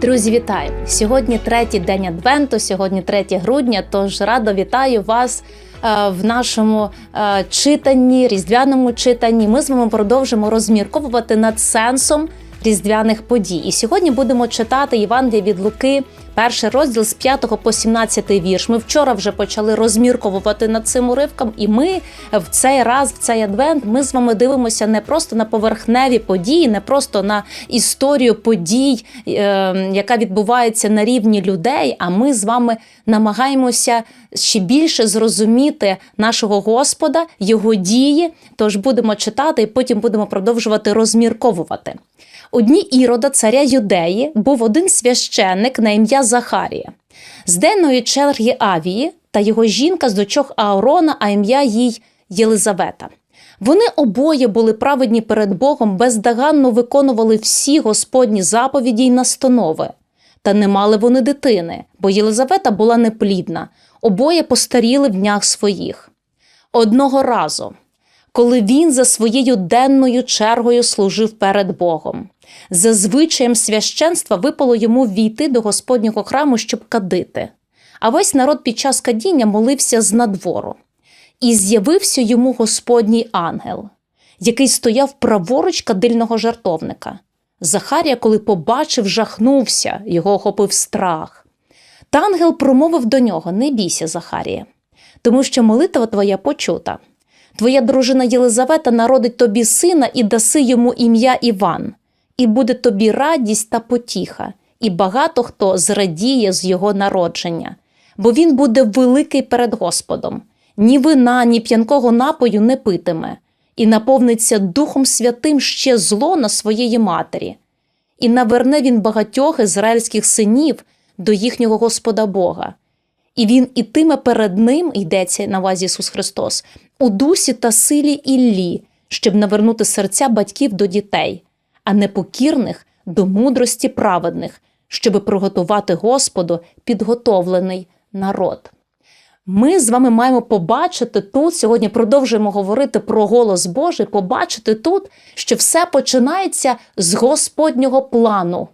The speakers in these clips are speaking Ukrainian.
Друзі, вітаю! Сьогодні третій день Адвенту, сьогодні 3 грудня. Тож радо вітаю вас е, в нашому е, читанні, різдвяному читанні. Ми з вами продовжимо розмірковувати над сенсом різдвяних подій. І сьогодні будемо читати Євангелія від Луки, перший розділ з 5 по 17 вірш. Ми вчора вже почали розмірковувати над цим уривком, і ми в цей раз, в цей адвент, ми з вами дивимося не просто на поверхневі події, не просто на історію подій, е, яка відбувається на рівні людей. А ми з вами намагаємося ще більше зрозуміти нашого Господа, його дії. Тож будемо читати і потім будемо продовжувати розмірковувати. У дні Ірода, царя Юдеї, був один священник на ім'я Захарія, з денної черги Авії та його жінка з дочок Аарона, а ім'я їй Єлизавета. Вони обоє були праведні перед Богом, бездоганно виконували всі Господні заповіді й настанови. Та не мали вони дитини, бо Єлизавета була неплідна, обоє постаріли в днях своїх. Одного разу, коли він за своєю денною чергою служив перед Богом. За звичаєм священства випало йому війти до Господнього храму, щоб кадити. А весь народ під час кадіння молився з надвору. І з'явився йому Господній ангел, який стояв праворуч кадильного жартовника. Захарія, коли побачив, жахнувся, його охопив страх. Та ангел промовив до нього: Не бійся, Захарія, тому що молитва твоя почута. Твоя дружина Єлизавета народить тобі сина і даси йому ім'я Іван, і буде тобі радість та потіха, і багато хто зрадіє з його народження, бо він буде великий перед Господом, ні вина, ні п'янкого напою не питиме, і наповниться Духом Святим ще зло на своєї матері, і наверне він багатьох ізраїльських синів до їхнього Господа Бога. І він ітиме перед ним, йдеться на увазі Ісус Христос, у дусі та силі Іллі, щоб навернути серця батьків до дітей, а непокірних до мудрості праведних, щоби приготувати Господу підготовлений народ. Ми з вами маємо побачити тут, сьогодні продовжуємо говорити про голос Божий, побачити тут, що все починається з Господнього плану.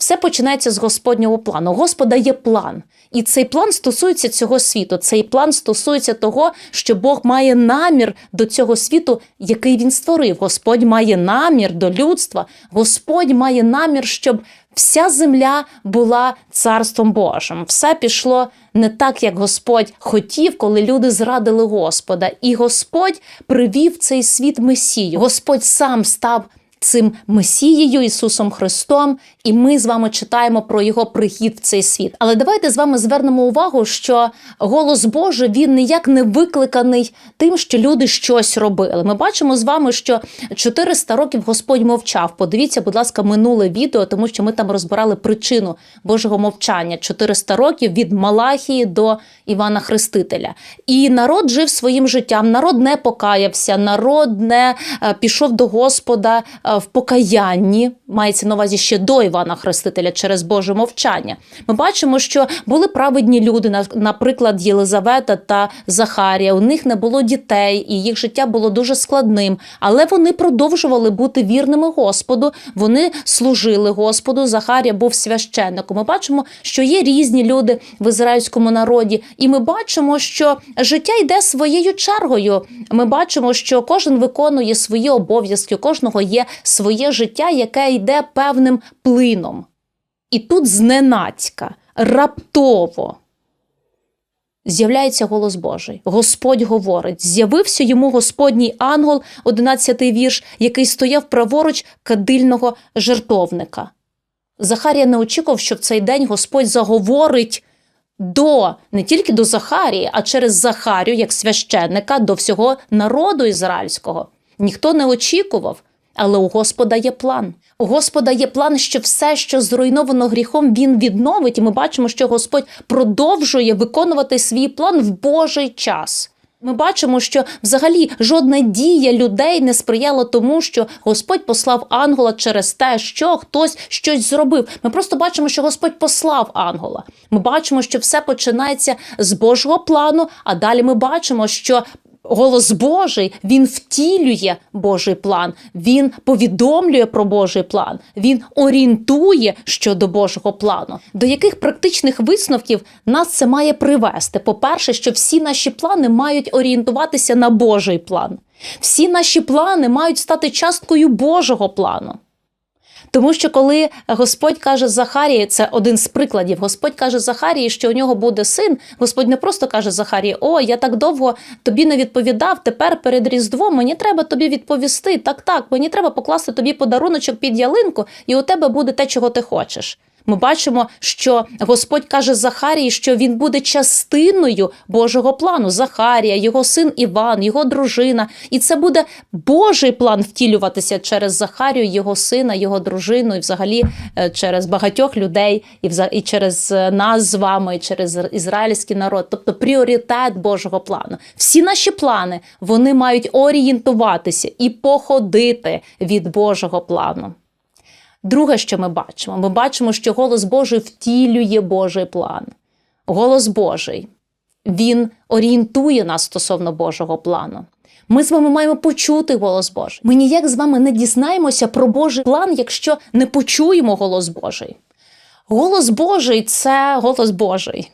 Все починається з Господнього плану. Господа є план. І цей план стосується цього світу. Цей план стосується того, що Бог має намір до цього світу, який він створив. Господь має намір до людства. Господь має намір, щоб вся земля була царством Божим. Все пішло не так, як Господь хотів, коли люди зрадили Господа. І Господь привів цей світ Месію. Господь сам став цим Месією Ісусом Христом, і ми з вами читаємо про його прихід в цей світ. Але давайте з вами звернемо увагу, що голос Божий він ніяк не викликаний тим, що люди щось робили. Ми бачимо з вами, що 400 років Господь мовчав. Подивіться, будь ласка, минуле відео, тому що ми там розбирали причину Божого мовчання 400 років від Малахії до Івана Хрестителя. І народ жив своїм життям, народ не покаявся, народ не е, пішов до Господа е, в покаянні, мається на увазі ще до Івана Хрестителя через Боже мовчання. Ми бачимо, що були праведні люди, наприклад, Єлизавета та Захарія. У них не було дітей, і їх життя було дуже складним, але вони продовжували бути вірними Господу. Вони служили Господу. Захарія був священником. Ми бачимо, що є різні люди в ізраїльському народі, і ми бачимо, що життя йде своєю чергою. Ми бачимо, що кожен виконує свої обов'язки, у кожного є своє життя, яке йде певним плином. І тут зненацька, раптово з'являється голос Божий. Господь говорить: з'явився йому Господній ангел, 11 вірш, який стояв праворуч кадильного жертовника. Захарія не очікував, що в цей день Господь заговорить до не тільки до Захарії, а через Захарію, як священника, до всього народу ізраїльського. Ніхто не очікував, але у Господа є план. У Господа є план, що все, що зруйновано гріхом, він відновить. І ми бачимо, що Господь продовжує виконувати свій план в Божий час. Ми бачимо, що взагалі жодна дія людей не сприяла тому, що Господь послав ангела через те, що хтось щось зробив. Ми просто бачимо, що Господь послав ангела. Ми бачимо, що все починається з Божого плану, а далі ми бачимо, що голос Божий він втілює Божий план, він повідомлює про Божий план, він орієнтує щодо Божого плану. До яких практичних висновків нас це має привести? По-перше, що всі наші плани мають орієнтуватися на Божий план. Всі наші плани мають стати часткою Божого плану. Тому що коли Господь каже Захарії, це один з прикладів. Господь каже Захарії, що у нього буде син. Господь не просто каже Захарії: О, я так довго тобі не відповідав. Тепер перед Різдвом мені треба тобі відповісти. Так, так, мені треба покласти тобі подаруночок під ялинку, і у тебе буде те, чого ти хочеш. Ми бачимо, що Господь каже Захарії, що він буде частиною Божого плану. Захарія, його син Іван, його дружина. І це буде Божий план втілюватися через Захарію, його сина, його дружину, і взагалі е, через багатьох людей, і через е, нас з вами, і через ізраїльський народ. Тобто пріоритет Божого плану. Всі наші плани вони мають орієнтуватися і походити від Божого плану. Друге, що ми бачимо, ми бачимо, що голос Божий втілює Божий план. Голос Божий він орієнтує нас стосовно Божого плану. Ми з вами маємо почути голос Божий. Ми ніяк з вами не дізнаємося про Божий план, якщо не почуємо голос Божий. Голос Божий це голос Божий.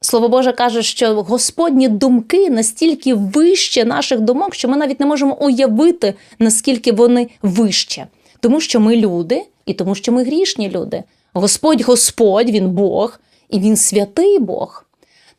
Слово Боже каже, що Господні думки настільки вище наших думок, що ми навіть не можемо уявити, наскільки вони вище. Тому що ми люди, і тому що ми грішні люди. Господь Господь, Він Бог, і Він святий Бог.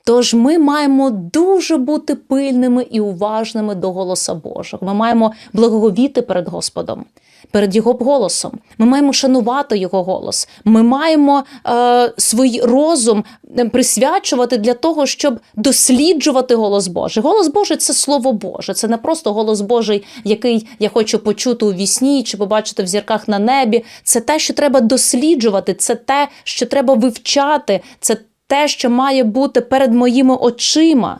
Тож ми маємо дуже бути пильними і уважними до голоса Божого. Ми маємо благовіти перед Господом, перед Його голосом. Ми маємо шанувати Його голос. Ми маємо е, свій розум присвячувати для того, щоб досліджувати голос Божий. Голос Божий це Слово Боже. Це не просто голос Божий, який я хочу почути у вісні чи побачити в зірках на небі. Це те, що треба досліджувати, це те, що треба вивчати. це те, що має бути перед моїми очима.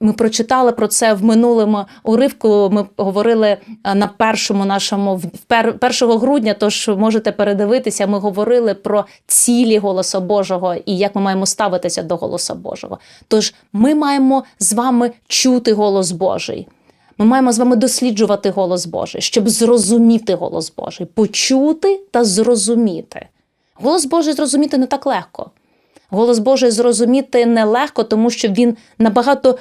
Ми прочитали про це в минулому уривку. Ми говорили на першому нашому в 1 грудня. Тож можете передивитися. Ми говорили про цілі голоса Божого і як ми маємо ставитися до голоса Божого. Тож ми маємо з вами чути голос Божий. Ми маємо з вами досліджувати голос Божий, щоб зрозуміти голос Божий, почути та зрозуміти. Голос Божий зрозуміти не так легко. Голос Божий зрозуміти нелегко, тому що він набагато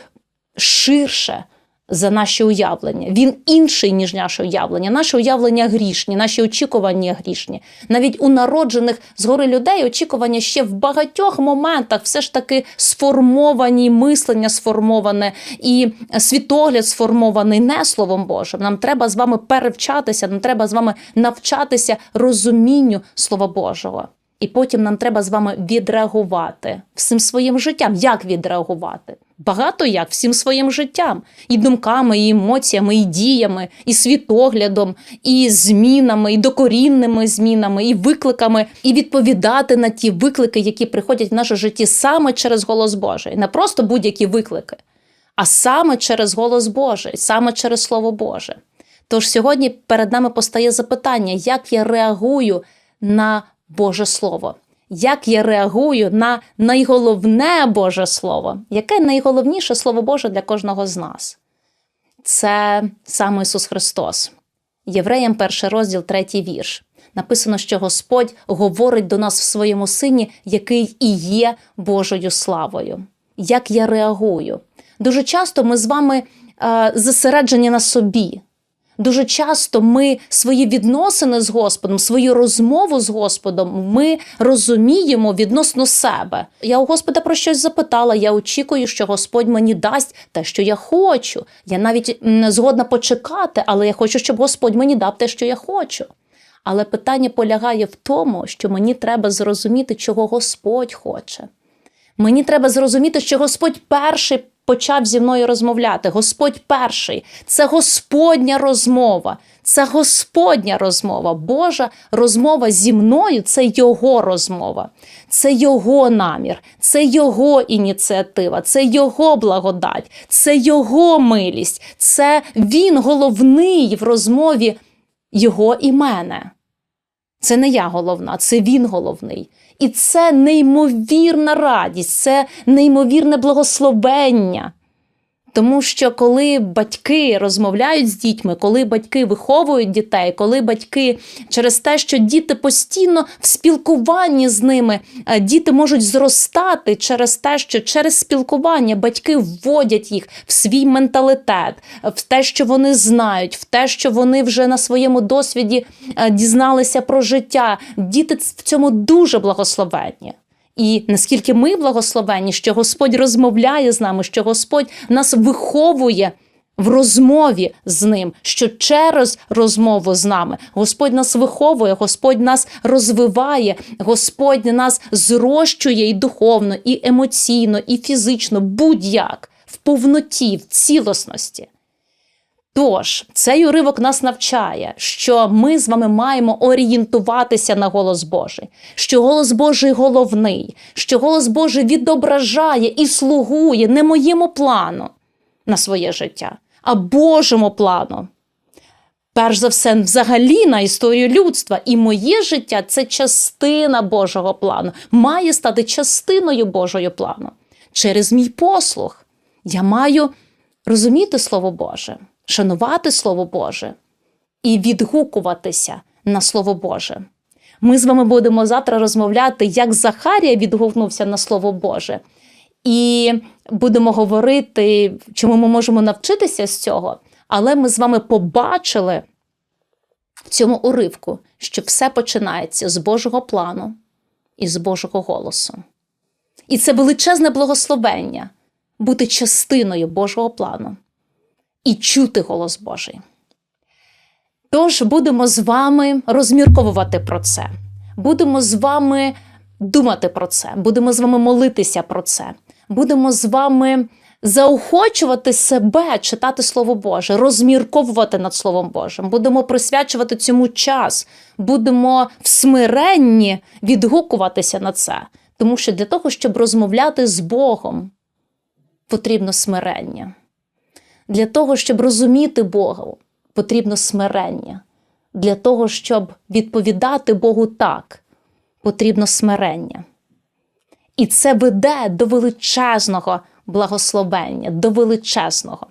ширше за наші уявлення. Він інший, ніж наше уявлення. Наше уявлення грішні, наші очікування грішні. Навіть у народжених згори людей очікування ще в багатьох моментах все ж таки сформовані, мислення сформоване і світогляд сформований не Словом Божим. Нам треба з вами перевчатися, нам треба з вами навчатися розумінню Слова Божого. І потім нам треба з вами відреагувати всім своїм життям. Як відреагувати? Багато як всім своїм життям, і думками, і емоціями, і діями, і світоглядом, і змінами, і докорінними змінами, і викликами, і відповідати на ті виклики, які приходять в наше житті саме через голос Божий, не просто будь-які виклики, а саме через голос Божий, саме через Слово Боже. Тож сьогодні перед нами постає запитання, як я реагую на Боже Слово. Як я реагую на найголовне Боже Слово? Яке найголовніше Слово Боже для кожного з нас? Це саме Ісус Христос. Євреям, перший розділ, третій вірш. Написано, що Господь говорить до нас в своєму сині, який і є Божою славою. Як я реагую? Дуже часто ми з вами е, зосереджені на собі. Дуже часто ми свої відносини з Господом, свою розмову з Господом ми розуміємо відносно себе. Я у Господа про щось запитала. Я очікую, що Господь мені дасть те, що я хочу. Я навіть не згодна почекати, але я хочу, щоб Господь мені дав те, що я хочу. Але питання полягає в тому, що мені треба зрозуміти, чого Господь хоче. Мені треба зрозуміти, що Господь перший почав зі мною розмовляти. Господь перший. Це Господня розмова. Це Господня розмова. Божа розмова зі мною це Його розмова, це Його намір, це Його ініціатива, це Його благодать, це Його милість, це Він головний в розмові Його і мене. Це не я головна, це він головний. І це неймовірна радість, це неймовірне благословення. Тому що коли батьки розмовляють з дітьми, коли батьки виховують дітей, коли батьки через те, що діти постійно в спілкуванні з ними, е, діти можуть зростати через те, що через спілкування батьки вводять їх в свій менталітет, в те, що вони знають, в те, що вони вже на своєму досвіді е, дізналися про життя. Діти в цьому дуже благословенні. І наскільки ми благословені, що Господь розмовляє з нами, що Господь нас виховує в розмові з ним, що через розмову з нами Господь нас виховує, Господь нас розвиває, Господь нас зрощує і духовно, і емоційно, і фізично, будь-як, в повноті, в цілісності. Тож цей уривок нас навчає, що ми з вами маємо орієнтуватися на голос Божий, що голос Божий головний, що голос Божий відображає і слугує не моєму плану на своє життя, а Божому плану. Перш за все, взагалі на історію людства. І моє життя це частина Божого плану, має стати частиною Божого плану. Через мій послух я маю розуміти Слово Боже шанувати Слово Боже і відгукуватися на Слово Боже. Ми з вами будемо завтра розмовляти, як Захарія відгукнувся на Слово Боже. І будемо говорити, чому ми можемо навчитися з цього. Але ми з вами побачили в цьому уривку, що все починається з Божого плану і з Божого голосу. І це величезне благословення бути частиною Божого плану і чути голос Божий. Тож будемо з вами розмірковувати про це, будемо з вами думати про це, будемо з вами молитися про це, будемо з вами заохочувати себе читати Слово Боже, розмірковувати над Словом Божим, будемо присвячувати цьому час, будемо в смиренні відгукуватися на це. Тому що для того, щоб розмовляти з Богом, потрібно смирення. Для того, щоб розуміти Бога, потрібно смирення. Для того, щоб відповідати Богу так, потрібно смирення. І це веде до величезного благословення, до величезного.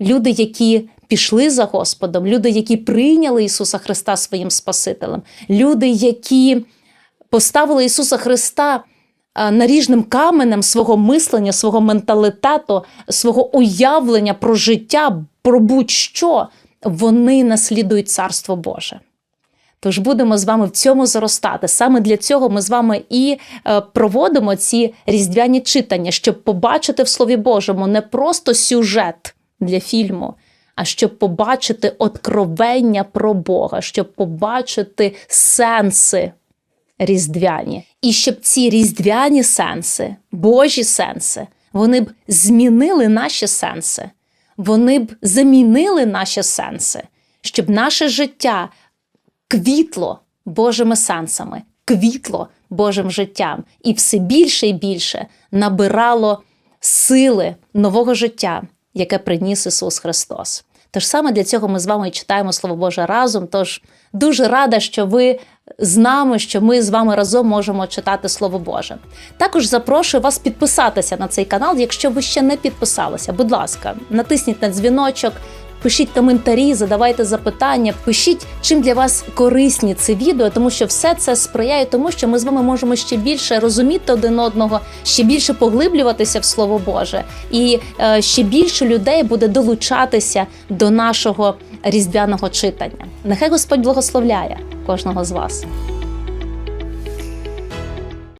Люди, які пішли за Господом, люди, які прийняли Ісуса Христа своїм Спасителем, люди, які поставили Ісуса Христа наріжним каменем свого мислення, свого менталітету, свого уявлення про життя, про будь-що, вони наслідують Царство Боже. Тож будемо з вами в цьому зростати. Саме для цього ми з вами і е, проводимо ці різдвяні читання, щоб побачити в Слові Божому не просто сюжет для фільму, а щоб побачити откровення про Бога, щоб побачити сенси різдвяні. І щоб ці різдвяні сенси, Божі сенси, вони б змінили наші сенси, вони б замінили наші сенси, щоб наше життя квітло Божими сенсами, квітло Божим життям і все більше і більше набирало сили нового життя, яке приніс Ісус Христос. Тож саме для цього ми з вами читаємо Слово Боже разом. Тож дуже рада, що ви з нами, що ми з вами разом можемо читати Слово Боже. Також запрошую вас підписатися на цей канал, якщо ви ще не підписалися. Будь ласка, натисніть на дзвіночок. Пишіть коментарі, задавайте запитання, пишіть, чим для вас корисні це відео, тому що все це сприяє тому, що ми з вами можемо ще більше розуміти один одного, ще більше поглиблюватися в Слово Боже, і е, ще більше людей буде долучатися до нашого різдвяного читання. Нехай Господь благословляє кожного з вас.